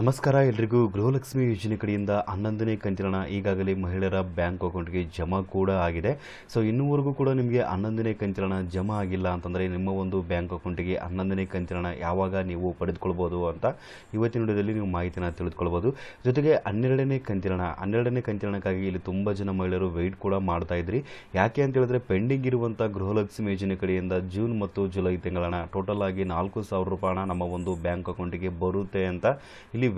ನಮಸ್ಕಾರ, ಎಲ್ರಿಗೂ ಗೃಹಲಕ್ಷ್ಮಿ ಯೋಜನೆ ಕಡೆಯಿಂದ ಹನ್ನೊಂದನೇ ಕಂತಿನ ಈಗಾಗಲೇ ಮಹಿಳೆಯರ ಬ್ಯಾಂಕ್ ಅಕೌಂಟ್ಗೆ ಜಮಾ ಕೂಡ ಆಗಿದೆ. ಸೊ, ಇನ್ನೂವರೆಗೂ ಕೂಡ ನಿಮಗೆ ಹನ್ನೊಂದನೇ ಕಂತಿನ ಜಮಾ ಆಗಿಲ್ಲ ಅಂತಂದರೆ ನಿಮ್ಮ ಒಂದು ಬ್ಯಾಂಕ್ ಅಕೌಂಟಿಗೆ ಹನ್ನೊಂದನೇ ಕಂತಿನ ಯಾವಾಗ ನೀವು ಪಡೆದುಕೊಳ್ಬೋದು ಅಂತ ಇವತ್ತಿನ ವಿಡಿಯೋದಲ್ಲಿ ನೀವು ಮಾಹಿತಿನ ತಿಳಿದುಕೊಳ್ಬೋದು. ಜೊತೆಗೆ ಹನ್ನೆರಡನೇ ಕಂತಿನ ಹನ್ನೆರಡನೇ ಕಂತಿನಕ್ಕಾಗಿ ಇಲ್ಲಿ ತುಂಬ ಜನ ಮಹಿಳೆಯರು ವೆಯ್ಟ್ ಕೂಡ ಮಾಡ್ತಾ ಇದ್ರಿ. ಯಾಕೆ ಅಂತ ಹೇಳಿದ್ರೆ ಪೆಂಡಿಂಗ್ ಇರುವಂಥ ಗೃಹಲಕ್ಷ್ಮಿ ಯೋಜನೆ ಕಡೆಯಿಂದ ಜೂನ್ ಮತ್ತು ಜುಲೈ ತಿಂಗಳ ಟೋಟಲ್ ಆಗಿ ನಾಲ್ಕು ಸಾವಿರ ರೂಪಾಯಿ ನಮ್ಮ ಒಂದು ಬ್ಯಾಂಕ್ ಅಕೌಂಟಿಗೆ ಬರುತ್ತೆ ಅಂತ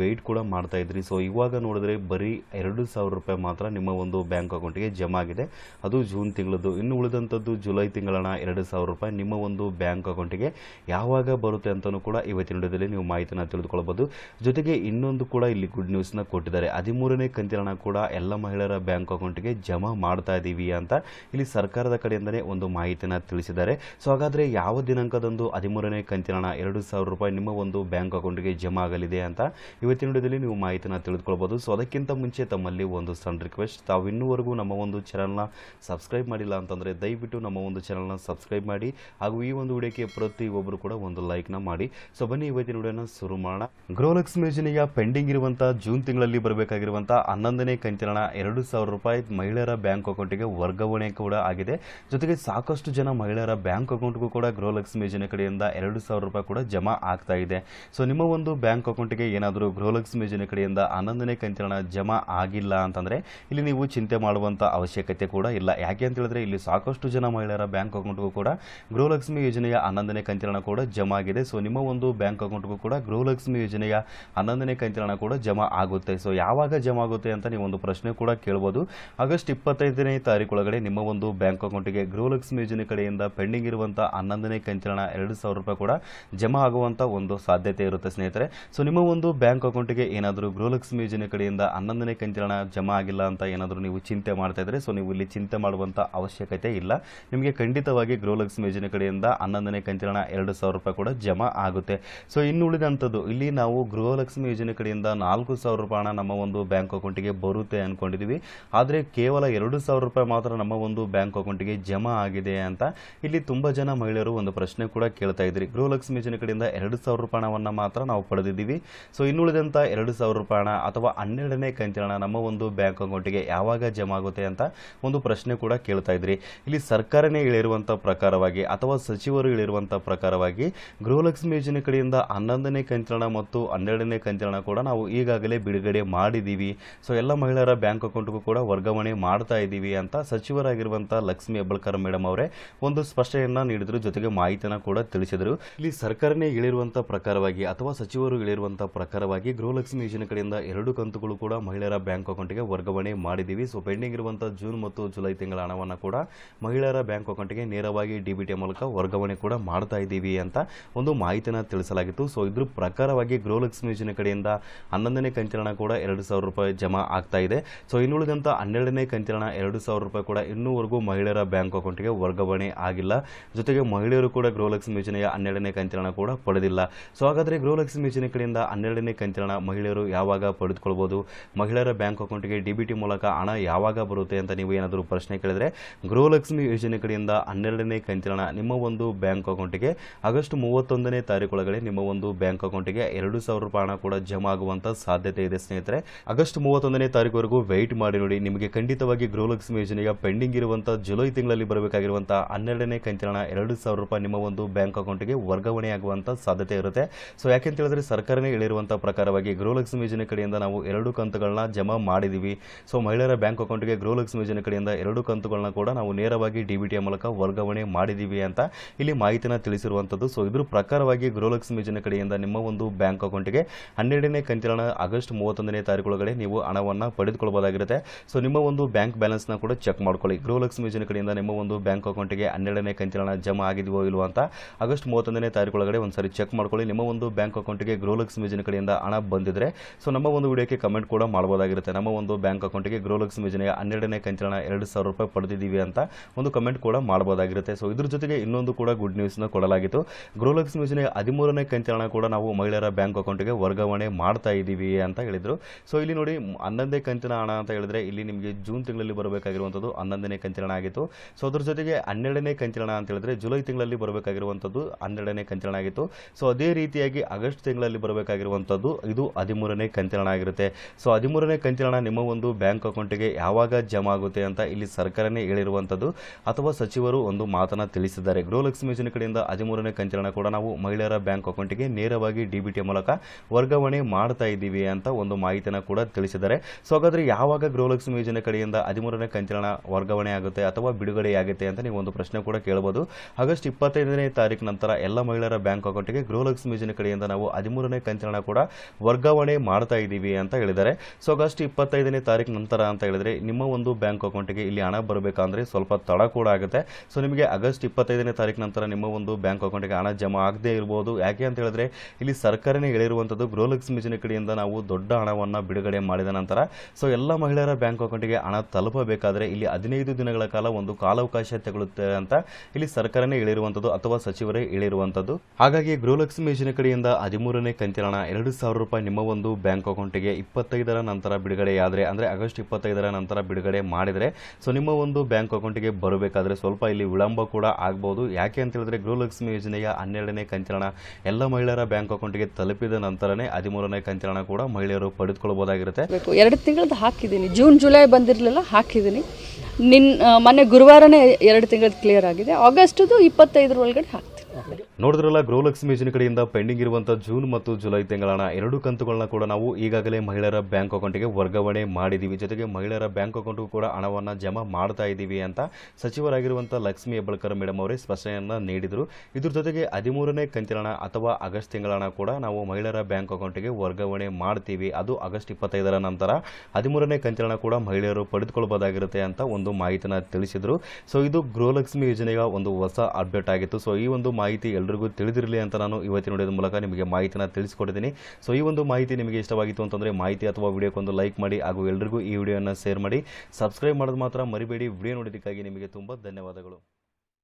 ವೆಯ್ಟ್ ಕೂಡ ಮಾಡ್ತಾ ಇದ್ರಿ. ಸೊ ಇವಾಗ ನೋಡಿದ್ರೆ ಬರೀ ಎರಡು ಸಾವಿರ ರೂಪಾಯಿ ಮಾತ್ರ ನಿಮ್ಮ ಒಂದು ಬ್ಯಾಂಕ್ ಅಕೌಂಟಿಗೆ ಜಮಾ ಆಗಿದೆ. ಅದು ಜೂನ್ ತಿಂಗಳದ್ದು. ಇನ್ನು ಉಳಿದಂಥದ್ದು ಜುಲೈ ತಿಂಗಳಣ ಎರಡು ಸಾವಿರ ರೂಪಾಯಿ ನಿಮ್ಮ ಒಂದು ಬ್ಯಾಂಕ್ ಅಕೌಂಟಿಗೆ ಯಾವಾಗ ಬರುತ್ತೆ ಅಂತಲೂ ಕೂಡ ಇವತ್ತಿನ ವಿಡಿಯೋದಲ್ಲಿ ನೀವು ಮಾಹಿತಿನ ತಿಳಿದುಕೊಳ್ಬೋದು ಜೊತೆಗೆ ಇನ್ನೊಂದು ಕೂಡ ಇಲ್ಲಿ ಗುಡ್ ನ್ಯೂಸ್ನ ಕೊಟ್ಟಿದ್ದಾರೆ. ಹದಿಮೂರನೇ ಕಂತಿನ ಕೂಡ ಎಲ್ಲ ಮಹಿಳೆಯರ ಬ್ಯಾಂಕ್ ಅಕೌಂಟಿಗೆ ಜಮಾ ಮಾಡ್ತಾ ಇದ್ದೀವಿ ಅಂತ ಇಲ್ಲಿ ಸರ್ಕಾರದ ಕಡೆಯಿಂದಲೇ ಒಂದು ಮಾಹಿತಿನ ತಿಳಿಸಿದ್ದಾರೆ. ಸೊ ಹಾಗಾದರೆ ಯಾವ ದಿನಾಂಕದಂದು ಹದಿಮೂರನೇ ಕಂತಿನ ಎರಡು ಸಾವಿರ ರೂಪಾಯಿ ನಿಮ್ಮ ಒಂದು ಬ್ಯಾಂಕ್ ಅಕೌಂಟಿಗೆ ಜಮಾ ಆಗಲಿದೆ ಅಂತ ಇವತ್ತಿನ ವಿಡಿಯೋದಲ್ಲಿ ನೀವು ಮಾಹಿತಿನ ತಿಳಿದುಕೊಳ್ಬೋದು. ಸೊ ಅದಕ್ಕಿಂತ ಮುಂಚೆ ತಮ್ಮಲ್ಲಿ ಒಂದು ಸಣ್ಣ ರಿಕ್ವೆಸ್ಟ್ ತಾವು ಇನ್ನೂವರೆಗೂ ನಮ್ಮ ಒಂದು ಚಾನಲ್ನ ಸಬ್ಸ್ಕ್ರೈಬ್ ಮಾಡಿಲ್ಲ ಅಂತಂದರೆ ದಯವಿಟ್ಟು ನಮ್ಮ ಒಂದು ಚಾನಲ್ನ ಸಬ್ಸ್ಕ್ರೈಬ್ ಮಾಡಿ. ಹಾಗೂ ಈ ಒಂದು ವಿಡಿಯೋಕ್ಕೆ ಪ್ರತಿಯೊಬ್ಬರು ಕೂಡ ಒಂದು ಲೈಕ್ನ ಮಾಡಿ. ಸೊ ಬನ್ನಿ ಇವತ್ತಿನ ವಿಡಿಯೋನ ಶುರು ಮಾಡೋಣ. ಗೃಹಲಕ್ಷ್ಮಿ ಯೋಜನೆಯ ಪೆಂಡಿಂಗ್ ಇರುವಂಥ ಜೂನ್ ತಿಂಗಳಲ್ಲಿ ಬರಬೇಕಾಗಿರುವಂಥ ಹನ್ನೊಂದನೇ ಕಂತಿನ ಎರಡು ಸಾವಿರ ರೂಪಾಯಿ ಮಹಿಳೆಯರ ಬ್ಯಾಂಕ್ ಅಕೌಂಟಿಗೆ ವರ್ಗಾವಣೆ ಕೂಡ ಆಗಿದೆ. ಜೊತೆಗೆ ಸಾಕಷ್ಟು ಜನ ಮಹಿಳೆಯರ ಬ್ಯಾಂಕ್ ಅಕೌಂಟ್ಗೂ ಕೂಡ ಗೃಹಲಕ್ಷ್ಮಿ ಯೋಜನೆ ಕಡೆಯಿಂದ ಎರಡು ಸಾವಿರ ರೂಪಾಯಿ ಕೂಡ ಜಮಾ ಆಗ್ತಾ ಇದೆ. ಸೊ ನಿಮ್ಮ ಒಂದು ಬ್ಯಾಂಕ್ ಅಕೌಂಟಿಗೆ ಏನಾದರೂ ಗೃಹಲಕ್ಷ್ಮಿ ಯೋಜನೆ ಕಡೆಯಿಂದ ಹನ್ನೊಂದನೇ ಕಂತಿನ ಜಮಾ ಆಗಿಲ್ಲ ಅಂತಂದರೆ ಇಲ್ಲಿ ನೀವು ಚಿಂತೆ ಮಾಡುವಂಥ ಅವಶ್ಯಕತೆ ಕೂಡ ಇಲ್ಲ. ಯಾಕೆ ಅಂತ ಹೇಳಿದ್ರೆ ಇಲ್ಲಿ ಸಾಕಷ್ಟು ಜನ ಮಹಿಳೆಯರ ಬ್ಯಾಂಕ್ ಅಕೌಂಟ್ಗೂ ಕೂಡ ಗೃಹಲಕ್ಷ್ಮಿ ಯೋಜನೆಯ ಹನ್ನೊಂದನೇ ಕಂತಿನ ಕೂಡ ಜಮಾ ಆಗಿದೆ. ಸೊ, ನಿಮ್ಮ ಒಂದು ಬ್ಯಾಂಕ್ ಅಕೌಂಟ್ಗೂ ಕೂಡ ಗೃಹಲಕ್ಷ್ಮಿ ಯೋಜನೆಯ ಹನ್ನೊಂದನೇ ಕಂತಿನ ಕೂಡ ಜಮಾ ಆಗುತ್ತೆ. ಸೊ, ಯಾವಾಗ ಜಮಾ ಆಗುತ್ತೆ ಅಂತ ನೀವು ಒಂದು ಪ್ರಶ್ನೆ ಕೂಡ ಕೇಳ್ಬೋದು. ಆಗಸ್ಟ್ ಇಪ್ಪತ್ತೈದನೇ ತಾರೀಕೊಳಗಡೆ ನಿಮ್ಮ ಒಂದು ಬ್ಯಾಂಕ್ ಅಕೌಂಟಿಗೆ ಗೃಹಲಕ್ಷ್ಮಿ ಯೋಜನೆ ಕಡೆಯಿಂದ ಪೆಂಡಿಂಗ್ ಇರುವಂಥ ಹನ್ನೊಂದನೇ ಕಂತಿನ ಎರಡು ಸಾವಿರ ರೂಪಾಯಿ ಕೂಡ ಜಮಾ ಆಗುವಂಥ ಒಂದು ಸಾಧ್ಯತೆ ಇರುತ್ತೆ ಸ್ನೇಹಿತರೆ. ಸೊ, ನಿಮ್ಮ ಒಂದು ಬ್ಯಾಂಕ್ ಅಕೌಂಟಿಗೆ ಏನಾದರೂ ಗೃಹಲಕ್ಷ್ಮಿ ಯೋಜನೆ ಕಡೆಯಿಂದ ಹನ್ನೊಂದನೇ ಕಂತಿನ ಜಮಾ ಆಗಿಲ್ಲ ಅಂತ ಏನಾದರೂ ನೀವು ಚಿಂತೆ ಮಾಡ್ತಾ ಇದ್ರೆ ಸೊ ನೀವು ಇಲ್ಲಿ ಚಿಂತೆ ಮಾಡುವಂಥ ಅವಶ್ಯಕತೆ ಇಲ್ಲ. ನಿಮಗೆ ಖಂಡಿತವಾಗಿ ಗೃಹಲಕ್ಷ್ಮಿ ಯೋಜನೆ ಕಡೆಯಿಂದ ಹನ್ನೊಂದನೇ ಕಂತಿನ ಎರಡು ಸಾವಿರ ರೂಪಾಯಿ ಕೂಡ ಜಮಾ ಆಗುತ್ತೆ. ಸೊ ಇನ್ನು ಉಳಿದಂಥದ್ದು ಇಲ್ಲಿ ನಾವು ಗೃಹಲಕ್ಷ್ಮಿ ಯೋಜನೆ ಕಡೆಯಿಂದ ನಾಲ್ಕು ಸಾವಿರ ರೂಪಾಯಿ ನಮ್ಮ ಒಂದು ಬ್ಯಾಂಕ್ ಅಕೌಂಟಿಗೆ ಬರುತ್ತೆ ಅಂದ್ಕೊಂಡಿದ್ದೀವಿ ಆದರೆ ಕೇವಲ ಎರಡು ಸಾವಿರ ರೂಪಾಯಿ ಮಾತ್ರ ನಮ್ಮ ಒಂದು ಬ್ಯಾಂಕ್ ಅಕೌಂಟಿಗೆ ಜಮಾ ಆಗಿದೆ ಅಂತ ಇಲ್ಲಿ ತುಂಬ ಜನ ಮಹಿಳೆಯರು ಒಂದು ಪ್ರಶ್ನೆ ಕೂಡ ಕೇಳ್ತಾ ಇದ್ರಿ. ಗೃಹಲಕ್ಷ್ಮಿ ಯೋಜನೆ ಕಡೆಯಿಂದ ಎರಡು ಸಾವಿರ ರೂಪಾಯಿ ಮಾತ್ರ ನಾವು ಪಡೆದಿದ್ದೀವಿ. ಸೊ ಇನ್ನುಳಿದಂಥ ಎರಡು ಸಾವಿರ ರೂಪಾಯಿ ಅಥವಾ ಹನ್ನೆರಡನೇ ಕಂತಿನ ನಮ್ಮ ಒಂದು ಬ್ಯಾಂಕ್ ಅಕೌಂಟಿಗೆ ಯಾವಾಗ ಜಮಾ ಆಗುತ್ತೆ ಅಂತ ಒಂದು ಪ್ರಶ್ನೆ ಕೂಡ ಕೇಳ್ತಾ ಇದ್ರಿ. ಇಲ್ಲಿ ಸರ್ಕಾರನೇ ಹೇಳಿರುವಂಥ ಪ್ರಕಾರವಾಗಿ ಅಥವಾ ಸಚಿವರು ಹೇಳಿರುವಂಥ ಪ್ರಕಾರವಾಗಿ ಗೃಹಲಕ್ಷ್ಮಿ ಯೋಜನೆ ಕಡೆಯಿಂದ ಹನ್ನೊಂದನೇ ಕಂತಿನ ಮತ್ತು ಹನ್ನೆರಡನೇ ಕಂತಿನ ಕೂಡ ನಾವು ಈಗಾಗಲೇ ಬಿಡುಗಡೆ ಮಾಡಿದ್ದೀವಿ. ಸೊ ಎಲ್ಲ ಮಹಿಳೆಯರ ಬ್ಯಾಂಕ್ ಅಕೌಂಟ್ಗೂ ಕೂಡ ವರ್ಗಾವಣೆ ಮಾಡ್ತಾ ಇದ್ದೀವಿ ಅಂತ ಸಚಿವರಾಗಿರುವಂಥ ಲಕ್ಷ್ಮಿ ಹೆಬ್ಬಳ್ಕರ್ ಮೇಡಮ್ ಅವರೇ ಒಂದು ಸ್ಪಷ್ಟನೆಯನ್ನ ನೀಡಿದ್ರು, ಜೊತೆಗೆ ಮಾಹಿತಿನ ಕೂಡ ತಿಳಿಸಿದರು. ಇಲ್ಲಿ ಸರ್ಕಾರನೇ ಹೇಳಿರುವಂಥ ಪ್ರಕಾರವಾಗಿ ಅಥವಾ ಸಚಿವರು ಹೇಳಿರುವಂಥ ಪ್ರಕಾರವಾಗಿ ಗೃಹಲಕ್ಷ್ಮಿ ಯೋಜನೆ ಕಡೆಯಿಂದ ಎರಡು ಕಂತುಗಳು ಕೂಡ ಮಹಿಳೆಯರ ಬ್ಯಾಂಕ್ ಅಕೌಂಟ್ಗೆ ವರ್ಗಾವಣೆ ಮಾಡಿದ್ದೀವಿ. ಸೊ ಪೆಂಡಿಂಗ್ ಇರುವಂಥ ಜೂನ್ ಮತ್ತು ಜುಲೈ ತಿಂಗಳ ಹಣವನ್ನು ಕೂಡ ಮಹಿಳೆಯರ ಬ್ಯಾಂಕ್ ಅಕೌಂಟ್ಗೆ ನೇರವಾಗಿ ಡಿ ಬಿ ಟಿ ಮೂಲಕ ವರ್ಗಾವಣೆ ಕೂಡ ಮಾಡ್ತಾ ಇದ್ದೀವಿ ಅಂತ ಒಂದು ಮಾಹಿತಿಯನ್ನು ತಿಳಿಸಲಾಗಿತ್ತು. ಸೊ ಇದ್ರ ಪ್ರಕಾರವಾಗಿ ಗೃಹಲಕ್ಷ್ಮಿ ಯೋಜನೆ ಕಡೆಯಿಂದ ಹನ್ನೊಂದನೇ ಹಣ ಕೂಡ ಎರಡು ಸಾವಿರ ರೂಪಾಯಿ ಜಮಾ ಆಗ್ತಾ ಇದೆ. ಸೊ ಇನ್ನುಳಿದಂಥ ಹನ್ನೆರಡನೇ ಹಣ ಎರಡು ಸಾವಿರ ರೂಪಾಯಿ ಕೂಡ ಇನ್ನೂವರೆಗೂ ಮಹಿಳೆಯರ ಬ್ಯಾಂಕ್ ಅಕೌಂಟ್ಗೆ ವರ್ಗಾವಣೆ ಆಗಿಲ್ಲ. ಜೊತೆಗೆ ಮಹಿಳೆಯರು ಕೂಡ ಗೃಹಲಕ್ಷ್ಮಿ ಯೋಜನೆಯ ಹನ್ನೆರಡನೇ ಹಣ ಕೂಡ ಪಡೆದಿಲ್ಲ. ಸೊ ಹಾಗಾದರೆ ಗೃಹಲಕ್ಷ್ಮಿ ಯೋಜನೆ ಕಡೆಯಿಂದ ಹನ್ನೆರಡನೇ ಕಂತಿನ ಮಹಿಳೆಯರು ಯಾವಾಗ ಪಡೆದುಕೊಳ್ಬೋದು? ಮಹಿಳೆಯರ ಬ್ಯಾಂಕ್ ಅಕೌಂಟ್ಗೆ ಡಿ ಬಿ ಮೂಲಕ ಹಣ ಯಾವಾಗ ಬರುತ್ತೆ ಅಂತ ನೀವು ಏನಾದರೂ ಪ್ರಶ್ನೆ ಕೇಳಿದ್ರೆ ಗೃಹಲಕ್ಷ್ಮಿ ಯೋಜನೆ ಕಡೆಯಿಂದ ಹನ್ನೆರಡನೇ ಕಂತಿನ ನಿಮ್ಮ ಒಂದು ಬ್ಯಾಂಕ್ ಅಕೌಂಟಿಗೆ, ಆಗಸ್ಟ್ ಮೂವತ್ತೊಂದನೇ ತಾರೀಕೊಳಗಡೆ ನಿಮ್ಮ ಒಂದು ಬ್ಯಾಂಕ್ ಅಕೌಂಟಿಗೆ ಎರಡು ಸಾವಿರ ರೂಪಾಯಿ ಹಣ ಕೂಡ ಜಮಾ ಆಗುವಂಥ ಸಾಧ್ಯತೆ ಇದೆ ಸ್ನೇಹಿತರೆ. ಆಗಸ್ಟ್ ಮೂವತ್ತೊಂದನೇ ತಾರೀಕುವರೆಗೂ ವೆಯ್ಟ್ ಮಾಡಿ ನೋಡಿ, ನಿಮಗೆ ಖಂಡಿತವಾಗಿ ಗೃಹಲಕ್ಷ್ಮಿ ಯೋಜನೆಯ ಪೆಂಡಿಂಗ್ ಇರುವಂಥ ಜುಲೈ ತಿಂಗಳಲ್ಲಿ ಬರಬೇಕಾಗಿರುವಂಥ ಹನ್ನೆರಡನೇ ಕಂತಿನ ಎರಡು ರೂಪಾಯಿ ನಿಮ್ಮ ಒಂದು ಬ್ಯಾಂಕ್ ಅಕೌಂಟಿಗೆ ವರ್ಗಾವಣೆ ಆಗುವಂಥ ಸಾಧ್ಯತೆ ಇರುತ್ತೆ. ಸೊ ಯಾಕೆಂತ ಹೇಳಿದ್ರೆ ಸರ್ಕಾರನೇ ಹೇಳಿರುವಂಥ ಪ್ರಕಾರವಾಗಿ ಗೃಹಲಕ್ಷ್ಮಿ ಯೋಜನೆ ಕಡೆಯಿಂದ ನಾವು ಎರಡು ಕಂತುಗಳನ್ನ ಜಮಾ ಮಾಡಿದ್ದೀವಿ ಸೊ ಮಹಿಳೆಯರ ಬ್ಯಾಂಕ್ ಅಕೌಂಟ್ಗೆ ಗೃಹಲಕ್ಷ್ಮಿ ಯೋಜನೆ ಕಡೆಯಿಂದ ಎರಡು ಕಂತುಗಳನ್ನ ಕೂಡ ನಾವು ನೇರವಾಗಿ ಡಿ ಬಿ ಮೂಲಕ ವರ್ಗಾವಣೆ ಮಾಡಿದ್ದೀವಿ ಅಂತ ಇಲ್ಲಿ ಮಾಹಿತಿನ ತಿಳಿಸಿರುವಂಥದ್ದು ಸೊ ಇದ್ರ ಪ್ರಕಾರವಾಗಿ ಗೃಹಲಕ್ಷ್ಮಿ ಯೋಜನೆ ಕಡೆಯಿಂದ ನಿಮ್ಮ ಒಂದು ಬ್ಯಾಂಕ್ ಅಕೌಂಟ್ಗೆ ಹನ್ನೆರಡನೇ ಕಂತಿನ ಆಗಸ್ಟ್ ಮೂವತ್ತೊಂದನೇ ತಾರೀಕೊಳಗಡೆ ನೀವು ಹಣವನ್ನು ಪಡೆದುಕೊಳ್ಬೋದಾಗಿರುತ್ತೆ. ಸೊ ನಿಮ್ಮ ಒಂದು ಬ್ಯಾಂಕ್ ಬ್ಯಾಲೆನ್ಸ್ನ ಕೂಡ ಚೆಕ್ ಮಾಡ್ಕೊಳ್ಳಿ. ಗೃಹಲಕ್ಷ್ಮಿ ಯೋಜನೆ ಕಡೆಯಿಂದ ನಿಮ್ಮ ಒಂದು ಬ್ಯಾಂಕ್ ಅಕೌಂಟ್ಗೆ ಹನ್ನೆರಡನೇ ಕಂತಿನ ಜಮಾ ಆಗಿದೆಯೋ ಇಲ್ವೋ ಅಂತ ಆಗಸ್ಟ್ ಮೂವತ್ತೊಂದನೇ ತಾರೀಕೊಳಗಡೆ ಒಂದ್ಸರಿ ಚೆಕ್ ಮಾಡ್ಕೊಳ್ಳಿ. ನಿಮ್ಮ ಒಂದು ಬ್ಯಾಂಕ್ ಅಕೌಂಟ್ಗೆ ಗೃಹಲಕ್ಷ್ಮಿ ಯೋಜನೆ ಕಡೆಯಿಂದ ಹಣ ಬಂದಿದ್ರೆ. ಸೊ ನಮ್ಮ ಒಂದು ವಿಡಿಯೋಕ್ಕೆ ಕಮೆಂಟ್ ಕೂಡ ಮಾಡಬಹುದಾಗಿರುತ್ತೆ ನಮ್ಮ ಒಂದು ಬ್ಯಾಂಕ್ ಅಕೌಂಟಿಗೆ ಗೃಹಲಕ್ಷ್ಮಿ ಯೋಜನೆಯ ಹನ್ನೆರಡನೇ ಹಣ ಎರಡು ಸಾವಿರ ರೂಪಾಯಿ ಪಡೆದಿದ್ದೀವಿ ಅಂತ ಒಂದು ಕಮೆಂಟ್ ಕೂಡ ಮಾಡಬಹುದಾಗಿರುತ್ತೆ ಸೊ ಇದ್ರ ಜೊತೆಗೆ ಇನ್ನೊಂದು ಕೂಡ ಗುಡ್ ನ್ಯೂಸ್ನ ಕೊಡಲಾಗಿತ್ತು. ಗೃಹಲಕ್ಷ್ಮಿ ಯೋಜನೆಯ ಹದಿಮೂರನೇ ಹಣ ಕೂಡ ನಾವು ಮಹಿಳೆಯರ ಬ್ಯಾಂಕ್ ಅಕೌಂಟಿಗೆ ವರ್ಗಾವಣೆ ಮಾಡ್ತಾ ಇದ್ದೀವಿ ಅಂತ ಹೇಳಿದರು. ಸೊ ಇಲ್ಲಿ ನೋಡಿ ಹನ್ನೊಂದನೇ ಕಂತಿನ ಹಣ ಅಂತ ಹೇಳಿದ್ರೆ ಇಲ್ಲಿ ನಿಮಗೆ ಜೂನ್ ತಿಂಗಳಲ್ಲಿ ಬರಬೇಕಾಗಿರುವಂಥದ್ದು ಹನ್ನೊಂದನೇ ಕಂತಿನ ಆಗಿತ್ತು. ಸೊ ಅದ್ರ ಜೊತೆಗೆ ಹನ್ನೆರಡನೇ ಕಂತಿನ ಅಂತ ಹೇಳಿದ್ರೆ ಜುಲೈ ತಿಂಗಳಲ್ಲಿ ಬರಬೇಕಾಗಿರುವಂಥದ್ದು ಹನ್ನೆರಡನೇ ಕಂತಿನ ಆಗಿತ್ತು. ಸೊ ಅದೇ ರೀತಿಯಾಗಿ ಆಗಸ್ಟ್ ತಿಂಗಳಲ್ಲಿ ಬರಬೇಕಾಗಿರುವಂಥದ್ದು ಹೇಳಿರುವಂಥದ್ದು ಇದು ಹದಿಮೂರನೇ ಕಂತಿನ ಆಗಿರುತ್ತೆ. ಸೊ ಹದಿಮೂರನೇ ಕಂತಿನ ನಿಮ್ಮ ಒಂದು ಬ್ಯಾಂಕ್ ಅಕೌಂಟಿಗೆ ಯಾವಾಗ ಜಮಾ ಆಗುತ್ತೆ ಅಂತ ಇಲ್ಲಿ ಸರ್ಕಾರನೇ ಹೇಳಿರುವಂಥದ್ದು ಅಥವಾ ಸಚಿವರು ಒಂದು ಮಾತನ್ನ ತಿಳಿಸಿದ್ದಾರೆ. ಗೃಹಲಕ್ಷ್ಮಿ ಯೋಜನೆ ಕಡೆಯಿಂದ ಹದಿಮೂರನೇ ಕಂತಿನ ಕೂಡ ನಾವು ಮಹಿಳೆಯರ ಬ್ಯಾಂಕ್ ಅಕೌಂಟಿಗೆ ನೇರವಾಗಿ ಡಿ ಬಿ ಟಿ ಮೂಲಕ ವರ್ಗಾವಣೆ ಮಾಡ್ತಾ ಇದ್ದೀವಿ ಅಂತ ಒಂದು ಮಾಹಿತಿಯನ್ನು ಕೂಡ ತಿಳಿಸಿದ್ದಾರೆ. ಸೊ ಹಾಗಾದ್ರೆ ಯಾವಾಗ ಗೃಹಲಕ್ಷ್ಮಿ ಯೋಜನೆ ಕಡೆಯಿಂದ ಹದಿಮೂರನೇ ಕಂತಿನ ಹಣ ವರ್ಗಾವಣೆ ಆಗುತ್ತೆ ಅಥವಾ ಬಿಡುಗಡೆ ಆಗುತ್ತೆ ಅಂತ ನೀವು ಒಂದು ಪ್ರಶ್ನೆ ಕೂಡ ಕೇಳಬಹುದು ಆಗಸ್ಟ್ ಇಪ್ಪತ್ತೈದನೇ ತಾರೀಕು ನಂತರ ಎಲ್ಲ ಮಹಿಳೆಯರ ಬ್ಯಾಂಕ್ ಅಕೌಂಟಿಗೆ ಗೃಹಲಕ್ಷ್ಮಿ ಯೋಜನೆ ಕಡೆಯಿಂದ ನಾವು ಹದಿಮೂರನೇ ಕಂತಿನ ಕೂಡ ವರ್ಗಾವಣೆ ಮಾಡ್ತಾ ಇದ್ದೀವಿ ಅಂತ ಹೇಳಿದ್ದಾರೆ. ಸೊ ಆಗಸ್ಟ್ ಇಪ್ಪತ್ತೈದನೇ ತಾರೀಕು ನಂತರ ಅಂತ ಹೇಳಿದ್ರೆ ನಿಮ್ಮ ಒಂದು ಬ್ಯಾಂಕ್ ಅಕೌಂಟಿಗೆ ಇಲ್ಲಿ ಹಣ ಬರಬೇಕಂದ್ರೆ ಸ್ವಲ್ಪ ತಡ ಕೂಡ ಆಗುತ್ತೆ. ಸೊ ನಿಮಗೆ ಆಗಸ್ಟ್ ಇಪ್ಪತ್ತೈದನೇ ತಾರೀಕು ನಂತರ ನಿಮ್ಮ ಒಂದು ಬ್ಯಾಂಕ್ ಅಕೌಂಟಿಗೆ ಹಣ ಜಮಾ ಆಗದೇ ಇರ್ಬೋದು. ಯಾಕೆ ಅಂತ ಹೇಳಿದ್ರೆ ಇಲ್ಲಿ ಸರ್ಕಾರನೇ ಹೇಳಿರುವಂಥದ್ದು ಗೃಹಲಕ್ಷ್ಮಿ ಯೋಜನೆ ಕಡೆಯಿಂದ ನಾವು ದೊಡ್ಡ ಹಣವನ್ನು ಬಿಡುಗಡೆ ಮಾಡಿದ ನಂತರ ಸೊ ಎಲ್ಲ ಮಹಿಳೆಯರ ಬ್ಯಾಂಕ್ ಅಕೌಂಟಿಗೆ ಹಣ ತಲುಪಬೇಕಾದ್ರೆ ಇಲ್ಲಿ ಹದಿನೈದು ದಿನಗಳ ಕಾಲ ಒಂದು ಕಾಲಾವಕಾಶ ತಗೊಳ್ಳುತ್ತೆ ಅಂತ ಇಲ್ಲಿ ಸರ್ಕಾರನೇ ಹೇಳಿರುವಂಥದ್ದು ಅಥವಾ ಸಚಿವರೇ ಹೇಳಿರುವಂಥದ್ದು. ಹಾಗಾಗಿ ಗೃಹಲಕ್ಷ್ಮಿ ಯೋಜನೆ ಕಡೆಯಿಂದ ಹದಿಮೂರನೇ ಕಂತಿನ ಎರಡು ಸಾವಿರ ರೂಪಾಯಿ ನಿಮ್ಮ ಒಂದು ಬ್ಯಾಂಕ್ ಅಕೌಂಟಿಗೆ ಇಪ್ಪತ್ತೈದರ ನಂತರ ಬಿಡುಗಡೆಯಾದರೆ ಅಂದರೆ ಆಗಸ್ಟ್ ಇಪ್ಪತ್ತೈದರ ನಂತರ ಬಿಡುಗಡೆ ಮಾಡಿದರೆ, ಸೊ ನಿಮ್ಮ ಒಂದು ಬ್ಯಾಂಕ್ ಅಕೌಂಟಿಗೆ ಬರಬೇಕಾದ್ರೆ ಸ್ವಲ್ಪ ಇಲ್ಲಿ ವಿಳಂಬ ಕೂಡ ಆಗ್ಬೋದು. ಯಾಕೆ ಅಂತ ಹೇಳಿದ್ರೆ ಗೃಹಲಕ್ಷ್ಮಿ ಯೋಜನೆಯ ಹನ್ನೆರಡನೇ ಹಣ ಎಲ್ಲ ಮಹಿಳೆಯರ ಬ್ಯಾಂಕ್ ಅಕೌಂಟಿಗೆ ತಲುಪಿದ ನಂತರನೇ ಹದಿಮೂರನೇ ಕಂತಿನ ಕೂಡ ಮಹಿಳೆಯರು ಪಡೆದುಕೊಳ್ಬೋದಾಗಿರುತ್ತೆ ಎರಡು ತಿಂಗಳದ್ದು ಹಾಕಿದ್ದೀನಿ. ಜೂನ್, ಜುಲೈ ಬಂದಿರಲಿಲ್ಲ, ಹಾಕಿದ್ದೀನಿ. ನಿನ್ನ ಮೊನ್ನೆ ಗುರುವಾರನೇ ಎರಡು ತಿಂಗಳದ್ದು ಕ್ಲಿಯರ್ ಆಗಿದೆ. ಆಗಸ್ಟದು ಇಪ್ಪತ್ತೈದರ ಒಳಗಡೆ ಹಾಕ್ತೀನಿ. ನೋಡಿದ್ರಲ್ಲ, ಗೃಹಲಕ್ಷ್ಮಿ ಯೋಜನೆ ಕಡೆಯಿಂದ ಪೆಂಡಿಂಗ್ ಇರುವಂತಹ ಜೂನ್ ಮತ್ತು ಜುಲೈ ತಿಂಗಳ ಎರಡು ಕಂತುಗಳನ್ನ ಕೂಡ ನಾವು ಈಗಾಗಲೇ ಮಹಿಳೆಯರ ಬ್ಯಾಂಕ್ ಅಕೌಂಟ್ಗೆ ವರ್ಗಾವಣೆ ಮಾಡಿದ್ದೀವಿ ಜೊತೆಗೆ ಮಹಿಳೆಯರ ಬ್ಯಾಂಕ್ ಅಕೌಂಟ್ಗೂ ಕೂಡ ಹಣವನ್ನು ಜಮಾ ಮಾಡ್ತಾ ಇದ್ದೀವಿ ಅಂತ ಸಚಿವರಾಗಿರುವಂತಹ ಲಕ್ಷ್ಮಿ ಹೆಬ್ಬಳ್ಕರ್ ಮೇಡಮ್ ಅವರೇ ಸ್ಪಷ್ಟನೆಯನ್ನ ನೀಡಿದರು. ಇದ್ರ ಜೊತೆಗೆ ಹದಿಮೂರನೇ ಕಂತಿನ ಅಥವಾ ಆಗಸ್ಟ್ ತಿಂಗಳ ಹಣ ಕೂಡ ನಾವು ಮಹಿಳೆಯರ ಬ್ಯಾಂಕ್ ಅಕೌಂಟ್ಗೆ ವರ್ಗಾವಣೆ ಮಾಡ್ತೀವಿ. ಅದು ಆಗಸ್ಟ್ ಇಪ್ಪತ್ತೈದರ ನಂತರ ಹದಿಮೂರನೇ ಕಂತಿನ ಕೂಡ ಮಹಿಳೆಯರು ಪಡೆದುಕೊಳ್ಳಬಹುದಾಗಿರುತ್ತೆ ಅಂತ ಒಂದು ಮಾಹಿತಿನ ತಿಳಿಸಿದರು. ಸೊ, ಇದು ಗೃಹಲಕ್ಷ್ಮಿ ಯೋಜನೆಯ ಒಂದು ಹೊಸ ಅಪ್ಡೇಟ್ ಆಗಿತ್ತು. ಸೊ, ಈ ಒಂದು ಮಾಹಿತಿ ಎಲ್ರಿಗೂ ತಿಳಿದಿರಲಿ ಅಂತ ನಾನು ಇವತ್ತಿನ ವಿಡಿಯೋದ ಮೂಲಕ ನಿಮಗೆ ಮಾಹಿತಿನ ತಿಳಿಸ್ಕೊಡ್ತೀನಿ ಸೊ ಈ ಒಂದು ಮಾಹಿತಿ ನಿಮಗೆ ಇಷ್ಟವಾಗಿತ್ತು ಅಂತಂದರೆ ಮಾಹಿತಿ ಅಥವಾ ವಿಡಿಯೋಕ್ಕೊಂದು ಲೈಕ್ ಮಾಡಿ ಹಾಗೂ ಎಲ್ರಿಗೂ ಈ ವಿಡಿಯೋನ ಶೇರ್ ಮಾಡಿ. ಸಬ್ಸ್ಕ್ರೈಬ್ ಮಾಡೋದು ಮಾತ್ರ ಮರಿಬೇಡಿ. ವಿಡಿಯೋ ನೋಡೋದಕ್ಕಾಗಿ ನಿಮಗೆ ತುಂಬ ಧನ್ಯವಾದಗಳು.